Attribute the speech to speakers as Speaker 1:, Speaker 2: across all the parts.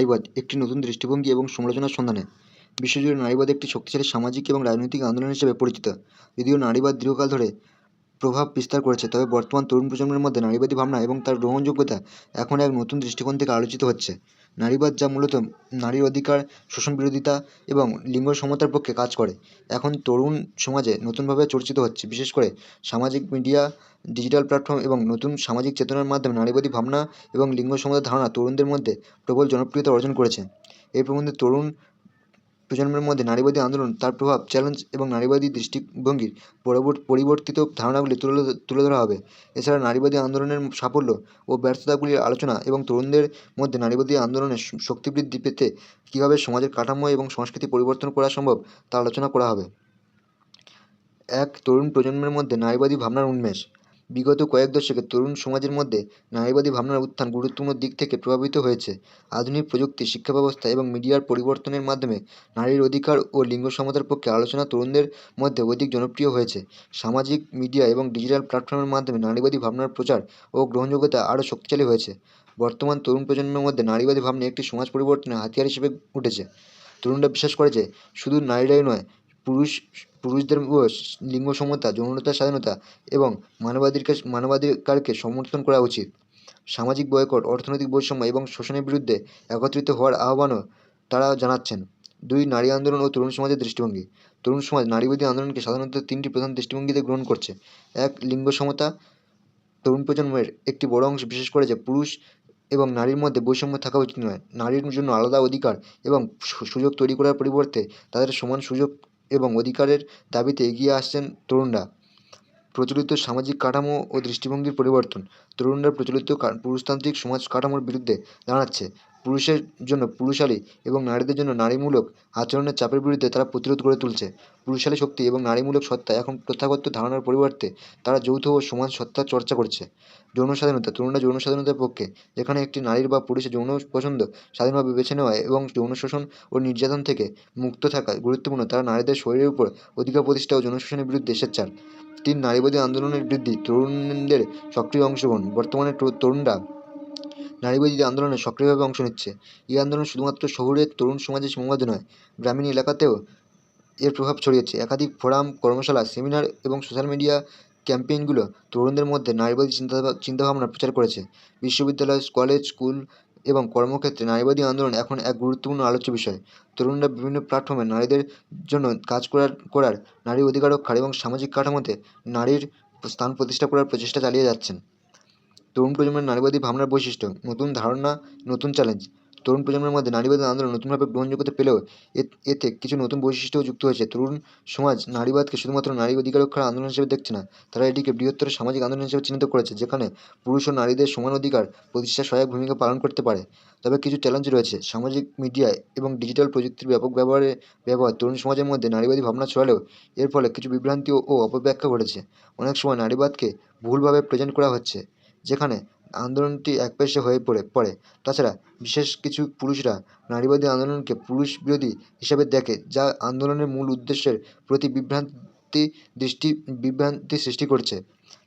Speaker 1: নারীবাদ একটি নতুন দৃষ্টিভঙ্গি এবং সমালোচনার সন্ধানে। বিশ্বজুড়ে নারীবাদ একটি শক্তিশালী সামাজিক এবং রাজনৈতিক আন্দোলন হিসেবে পরিচিত। যদিও নারীবাদ দীর্ঘকাল ধরে প্রভাব বিস্তার করেছে, তবে বর্তমান তরুণ প্রজন্মের মধ্যে নারীবাদী ভাবনা এবং তার গ্রহণযোগ্যতা এখন এক নতুন দৃষ্টিকোণ থেকে আলোচিত হচ্ছে। নারীবাদ যা মূলত নারীর অধিকার, শোষণ বিরোধিতা এবং লিঙ্গ সমতার পক্ষে কাজ করে, এখন তরুণ সমাজে নতুনভাবে চর্চিত হচ্ছে। বিশেষ করে সামাজিক মিডিয়া, ডিজিটাল প্ল্যাটফর্ম এবং নতুন সামাজিক চেতনার মাধ্যমে নারীবাদী ভাবনা এবং লিঙ্গ সমতার ধারণা তরুণদের মধ্যে প্রবল জনপ্রিয়তা অর্জন করেছে। এই প্রবন্ধে তরুণ প্রজন্মের মধ্যে নারীবাদী আন্দোলন, তার প্রভাব চ্যালেঞ্জ এবং নারীবাদী দৃষ্টিভঙ্গির পরবর্তী পরিবর্তিত ধারণাগুলি তুলে তুলে ধরা হবে। এছাড়া নারীবাদী আন্দোলনের সাফল্য ও ব্যর্থতাগুলির আলোচনা এবং তরুণদের মধ্যে নারীবাদী আন্দোলনের শক্তি বৃদ্ধি পেতে কীভাবে সমাজের কাঠামো এবং সংস্কৃতি পরিবর্তন করা সম্ভব তা আলোচনা করা হবে। এক তরুণ প্রজন্মের মধ্যে নারীবাদী ভাবনার উন্মেষ। বিগত কয়েক দশকে তরুণ সমাজের মধ্যে নারীবাদী ভাবনার উত্থান গুরুত্বপূর্ণ দিক থেকে প্রভাবিত হয়েছে। আধুনিক প্রযুক্তি শিক্ষা ব্যবস্থা এবং মিডিয়ার পরিবর্তনের মাধ্যমে নারীর অধিকার ও লিঙ্গ সমতার পক্ষে আলোচনা তরুণদের মধ্যে অধিক জনপ্রিয় হয়েছে। সামাজিক মিডিয়া এবং ডিজিটাল প্ল্যাটফর্মের মাধ্যমে নারীবাদী ভাবনার প্রচার ও গ্রহণযোগ্যতা আরও শক্তিশালী হয়েছে। বর্তমান তরুণ প্রজন্মের মধ্যে নারীবাদী ভাবনা একটি সমাজ পরিবর্তনের হাতিয়ার হিসেবে উঠেছে। তরুণরা বিশ্বাস করে যে শুধু নারীরাই নয়, পুরুষ পুরুষদের ও লিঙ্গ সমতা যৌনতার স্বাধীনতা এবং মানবাধিকার মানবাধিকারকে সমর্থন করা উচিত। সামাজিক বয়কট, অর্থনৈতিক বৈষম্য এবং শোষণের বিরুদ্ধে একত্রিত হওয়ার আহ্বানও তারা জানাচ্ছেন। দুই নারী আন্দোলন ও তরুণ সমাজের দৃষ্টিভঙ্গি। তরুণ সমাজ নারীবাদী আন্দোলনকে সাধারণত তিনটি প্রধান দৃষ্টিভঙ্গিতে গ্রহণ করছে। এক, লিঙ্গ সমতা। তরুণ প্রজন্মের একটি বড় অংশ, বিশেষ করে যে পুরুষ এবং নারীর মধ্যে বৈষম্য থাকা উচিত নয়। নারীর জন্য আলাদা অধিকার এবং সুযোগ তৈরি করার পরিবর্তে তাদের সমান সুযোগ এবং অধিকারের দাবিতে এগিয়ে আসছেন তরুণরা। প্রচলিত সামাজিক কাঠামো ও দৃষ্টিভঙ্গির পরিবর্তন। তরুণরা প্রচলিত পুরুষতান্ত্রিক সমাজ কাঠামোর বিরুদ্ধে দাঁড়াচ্ছে। পুরুষের জন্য পুরুষালী এবং নারীদের জন্য নারীমূলক আচরণের চাপের বিরুদ্ধে তারা প্রতিরোধ গড়ে তুলছে। পুরুষালী শক্তি এবং নারীমূলক সত্তা এখন প্রথাগত ধারণার পরিবর্তে তারা যৌথ ও সমাজ সত্তার চর্চা করছে। যৌন স্বাধীনতা, তরুণরা যৌন স্বাধীনতার পক্ষে, যেখানে একটি নারীর বা পুরুষের যৌন পছন্দ স্বাধীনভাবে বেছে নেওয়া এবং যৌন শোষণ ও নির্যাতন থেকে মুক্ত থাকা গুরুত্বপূর্ণ, তারা নারীদের শরীরের উপর অধিকার প্রতিষ্ঠা ও যৌন শোষণের বিরুদ্ধে সোচ্চার তিন নারীবাদী আন্দোলনের বৃদ্ধি তরুণদের সক্রিয় অংশগ্রহণ। বর্তমানে তরুণরা নারীবাদী আন্দোলনে সক্রিয়ভাবে অংশ নিচ্ছে। এই আন্দোলন শুধুমাত্র শহুরে তরুণ সমাজে সীমাবদ্ধ নয়, গ্রামীণ এলাকাতেও এর প্রভাব ছড়িয়েছে। একাধিক ফোরাম, কর্মশালা, সেমিনার এবং সোশ্যাল মিডিয়া ক্যাম্পেইনগুলো তরুণদের মধ্যে নারীবাদী চিন্তা চিন্তাভাবনা প্রচার করেছে। বিশ্ববিদ্যালয়, কলেজ, স্কুল এবং কর্মক্ষেত্রে নারীবাদী আন্দোলন এখন এক গুরুত্বপূর্ণ আলোচ্য বিষয়। তরুণরা বিভিন্ন প্ল্যাটফর্মে নারীদের জন্য কাজ করার করার নারী অধিকার রক্ষার এবং সামাজিক কাঠামোতে নারীর স্থান প্রতিষ্ঠা করার প্রচেষ্টা চালিয়ে যাচ্ছেন। তরুণ প্রজন্মের নারীবাদী ভাবনার বৈশিষ্ট্য, নতুন ধারণা, নতুন চ্যালেঞ্জ তরুণ প্রজন্মের মধ্যে নারীবাদী আন্দোলন নতুনভাবে গ্রহণযোগ্যতা পেলেও এতে কিছু নতুন বৈশিষ্ট্যও যুক্ত হয়েছে। তরুণ সমাজ নারীবাদকে শুধুমাত্র নারী অধিকার রক্ষার আন্দোলন হিসেবে দেখছে না, তারা এটিকে বৃহত্তর সামাজিক আন্দোলন হিসেবে চিহ্নিত করেছে, যেখানে পুরুষ ও নারীদের সমান অধিকার, প্রতিষ্ঠার সহায়ক ভূমিকা পালন করতে পারে। তবে কিছু চ্যালেঞ্জ রয়েছে, সামাজিক মিডিয়া এবং ডিজিটাল প্রযুক্তির ব্যাপক ব্যবহারে, ব্যবহার তরুণ সমাজের মধ্যে নারীবাদী ভাবনা ছড়ালেও এর ফলে কিছু বিভ্রান্তি ও অপব্যাখ্যা ঘটেছে। অনেক সময় নারীবাদকে ভুলভাবে প্রেজেন্ট করা হচ্ছে। যেখানে আন্দোলনটি একপেশে হয়ে পড়ে পড়ে। তাছাড়া বিশেষ কিছু পুরুষরা নারীবাদী আন্দোলনকে পুরুষ বিরোধী হিসেবে দেখে, যা আন্দোলনের মূল উদ্দেশ্যের প্রতি বিভ্রান্তি দৃষ্টি, বিভ্রান্তি সৃষ্টি করছে।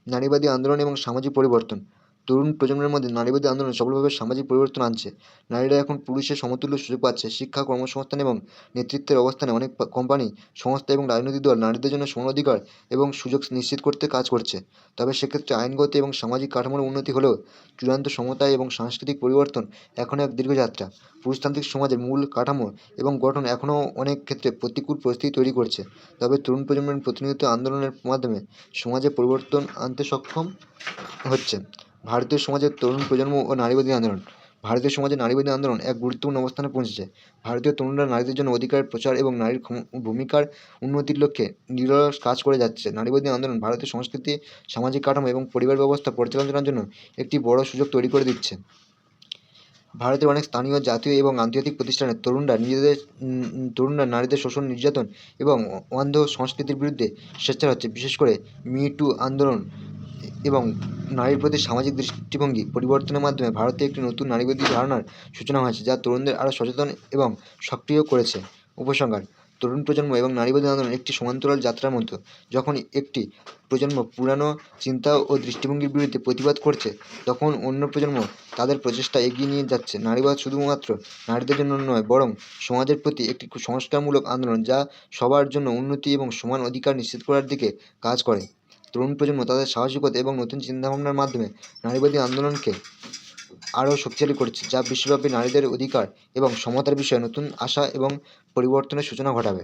Speaker 1: নারীবাদী আন্দোলন এবং সামাজিক পরিবর্তন তরুণ প্রজন্মের মধ্যে নারীবাদী আন্দোলন সফলভাবে সামাজিক পরিবর্তন আনছে। নারীরা এখন পুরুষের সমতুল্য সুযোগ পাচ্ছে। শিক্ষা, কর্মসংস্থান এবং নেতৃত্বের অবস্থানে অনেক কোম্পানি, সংস্থা এবং রাজনৈতিক দল নারীদের জন্য সমান অধিকার এবং সুযোগ নিশ্চিত করতে কাজ করছে। তবে সেক্ষেত্রে আইনগত এবং সামাজিক কাঠামোর উন্নতি হলেও চূড়ান্ত সমতা এবং সাংস্কৃতিক পরিবর্তন এখনও এক দীর্ঘযাত্রা। পুরুষতান্ত্রিক সমাজের মূল কাঠামো এবং গঠন এখনও অনেক ক্ষেত্রে প্রতিকূল পরিস্থিতি তৈরি করছে। তবে তরুণ প্রজন্মের প্রতিনিধিত্ব আন্দোলনের মাধ্যমে সমাজে পরিবর্তন আনতে সক্ষম হচ্ছে। ভারতীয় সমাজের তরুণ প্রজন্ম ও নারীবাদী আন্দোলন। ভারতীয় সমাজে নারীবাদী আন্দোলন এক গুরুত্বপূর্ণ অবস্থানে পৌঁছেছে। ভারতীয় তরুণরা নারীদের জন্য অধিকারের প্রচার এবং নারীর ভূমিকার উন্নতির লক্ষ্যে নিরলস কাজ করে যাচ্ছে। নারীবাদী আন্দোলন ভারতীয় সংস্কৃতি, সামাজিক কাঠামো এবং পরিবার ব্যবস্থা পরিচালনার জন্য একটি বড় সুযোগ তৈরি করে দিচ্ছে। ভারতের অনেক স্থানীয়, জাতীয় এবং আন্তর্জাতিক প্রতিষ্ঠানে তরুণরা নিজেদের তরুণরা নারীদের শোষণ, নির্যাতন এবং অন্ধ সংস্কৃতির বিরুদ্ধে সোচ্চার হচ্ছে। বিশেষ করে মি টু আন্দোলন এবং নারীর প্রতি সামাজিক দৃষ্টিভঙ্গি পরিবর্তনের মাধ্যমে ভারতে একটি নতুন নারীবাদী ধারণার সূচনা হয়েছে, যা তরুণদের আরও সচেতন এবং সক্রিয় করেছে। উপসংহার, তরুণ প্রজন্ম এবং নারীবাদী আন্দোলন একটি সমান্তরাল যাত্রার মতো যখন একটি প্রজন্ম পুরানো চিন্তা ও দৃষ্টিভঙ্গির বিরুদ্ধে প্রতিবাদ করছে, তখন অন্য প্রজন্ম তাদের প্রচেষ্টা এগিয়ে নিয়ে যাচ্ছে। নারীবাদ শুধুমাত্র নারীদের জন্য নয়, বরং সমাজের প্রতি একটি সংস্কারমূলক আন্দোলন যা সবার জন্য উন্নতি এবং সমান অধিকার নিশ্চিত করার দিকে কাজ করে। তরুণ প্রজন্ম তাদের সাহসিকতা এবং নতুন চিন্তাভাবনার মাধ্যমে নারীবাদী আন্দোলনকে আরও শক্তিশালী করছে, যা বিশ্বব্যাপী নারীদের অধিকার এবং সমতার বিষয়ে নতুন আশা এবং পরিবর্তনের সূচনা ঘটাবে।